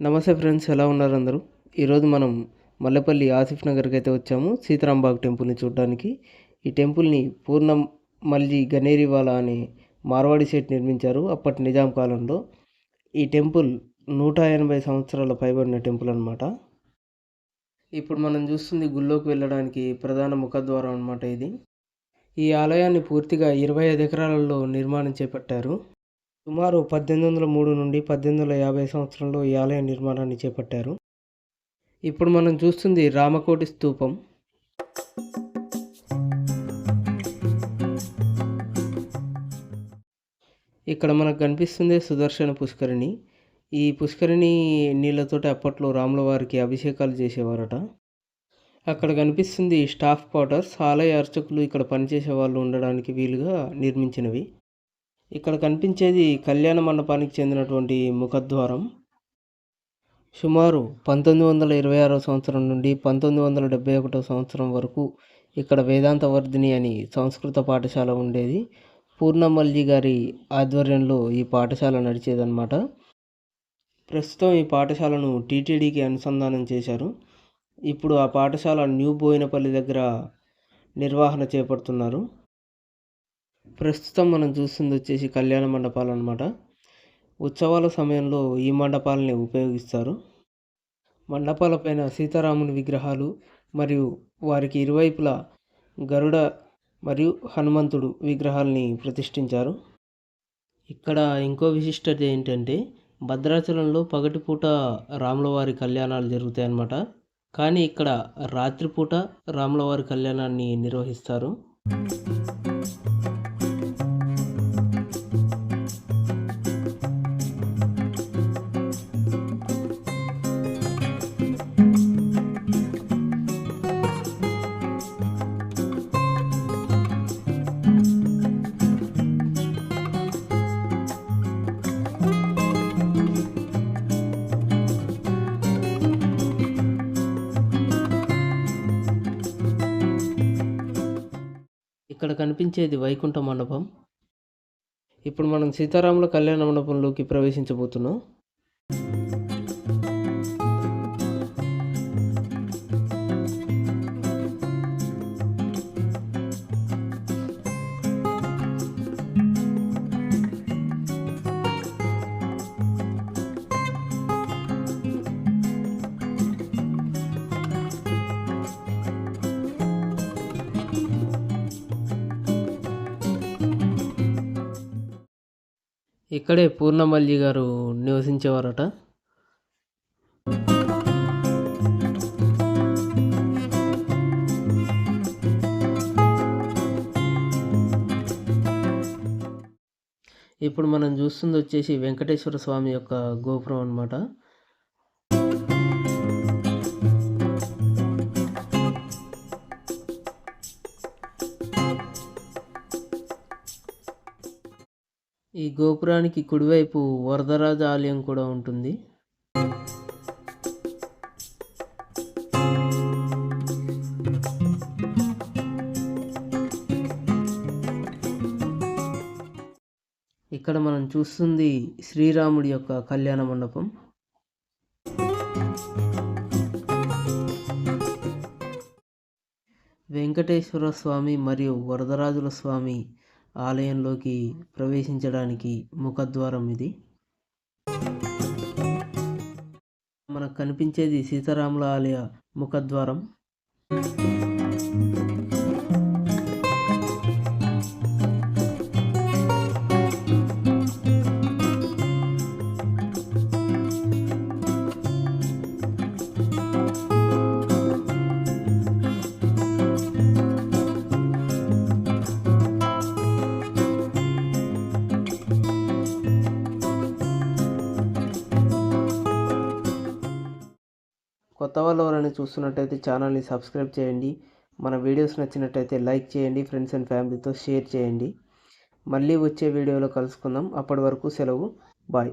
నమస్తే ఫ్రెండ్స్ ఎలా ఉన్నారు అందరూ? ఈరోజు మనం మల్లెపల్లి ఆసిఫ్ నగర్కి అయితే వచ్చాము సీతారాంబాగ్ టెంపుల్ని చూడడానికి. ఈ టెంపుల్ని పూర్ణం మల్జీ గనేరివాలా అనే మార్వాడి సేట్ నిర్మించారు అప్పటి నిజాం కాలంలో. ఈ టెంపుల్ నూట ఎనభై సంవత్సరాల పైబడిన టెంపుల్ అనమాట ఇప్పుడు మనం చూస్తుంది గుళ్ళోకి వెళ్ళడానికి ప్రధాన ముఖద్వారం అనమాట ఇది. ఈ ఆలయాన్ని పూర్తిగా ఇరవై ఐదు ఎకరాలలో నిర్మాణం చేపట్టారు. సుమారు పద్దెనిమిది వందల మూడు నుండి పద్దెనిమిది వందల యాభై సంవత్సరంలో ఈ ఆలయ నిర్మాణాన్ని చేపట్టారు. ఇప్పుడు మనం చూస్తుంది రామకోటి స్తూపం ఇక్కడ మనకు కనిపిస్తుంది సుదర్శన పుష్కరిణి. ఈ పుష్కరిణి నీళ్ళతోటి అప్పట్లో రాముల వారికి అభిషేకాలు చేసేవారట. అక్కడ కనిపిస్తుంది స్టాఫ్ క్వార్టర్స్. ఆలయ అర్చకులు ఇక్కడ పనిచేసే వాళ్ళు ఉండడానికి వీలుగా నిర్మించినవి. ఇక్కడ కనిపించేది కళ్యాణ మండపానికి చెందినటువంటి ముఖద్వారం. సుమారు పంతొమ్మిది వందల ఇరవై ఆరో సంవత్సరం నుండి పంతొమ్మిది వందల డెబ్బై ఒకటో సంవత్సరం వరకు ఇక్కడ వేదాంత వర్ధిని అని సంస్కృత పాఠశాల ఉండేది. పూర్ణమల్లి గారి ఆధ్వర్యంలో ఈ పాఠశాల నడిచేదన్నమాట. ప్రస్తుతం ఈ పాఠశాలను టీటీడీకి అనుసంధానం చేశారు. ఇప్పుడు ఆ పాఠశాల న్యూ బోయినపల్లి దగ్గర నిర్వహణ చేపడుతున్నారు. ప్రస్తుతం మనం చూస్తుంది వచ్చేసి కళ్యాణ మండపాలు అనమాట ఉత్సవాల సమయంలో ఈ మండపాలని ఉపయోగిస్తారు. మండపాలపైన సీతారాముని విగ్రహాలు మరియు వారికి ఇరువైపులా గరుడ మరియు హనుమంతుడు విగ్రహాలని ప్రతిష్ఠించారు. ఇక్కడ ఇంకో విశిష్టత ఏంటంటే భద్రాచలంలో పగటిపూట రాములవారి కళ్యాణాలు జరుగుతాయి అన్నమాట. కానీ ఇక్కడ రాత్రిపూట రాములవారి కళ్యాణాన్ని నిర్వహిస్తారు. ఇక్కడ కనిపించేది వైకుంఠ మండపం. ఇప్పుడు మనం సీతారాముల కళ్యాణ మండపంలోకి ప్రవేశించబోతున్నాం. ఇక్కడే పూర్ణమల్లి గారు నివసించేవారట. ఇప్పుడు మనం చూస్తుంది వచ్చేసి వెంకటేశ్వర స్వామి యొక్క గోపురం అనమాట ఈ గోపురానికి కుడివైపు వరదరాజ ఆలయం కూడా ఉంటుంది. ఇక్కడ మనం చూస్తుంది శ్రీరాముడి యొక్క కళ్యాణ మండపం. వెంకటేశ్వర స్వామి మరియు వరదరాజుల స్వామి ఆలయంలోకి ప్రవేశించడానికి ముఖద్వారం ఇది. మనకు కనిపించేది సీతారాముల ఆలయ ముఖద్వారం. కొత్త వాళ్ళు ఎవరైనా చూస్తున్నట్టయితే ఛానల్ని సబ్స్క్రైబ్ చేయండి. మన వీడియోస్ నచ్చినట్టయితే లైక్ చేయండి ఫ్రెండ్స్ అండ్ ఫ్యామిలీతో షేర్ చేయండి. మళ్ళీ వచ్చే వీడియోలో కలుసుకుందాం. అప్పటి వరకు సెలవు. బాయ్.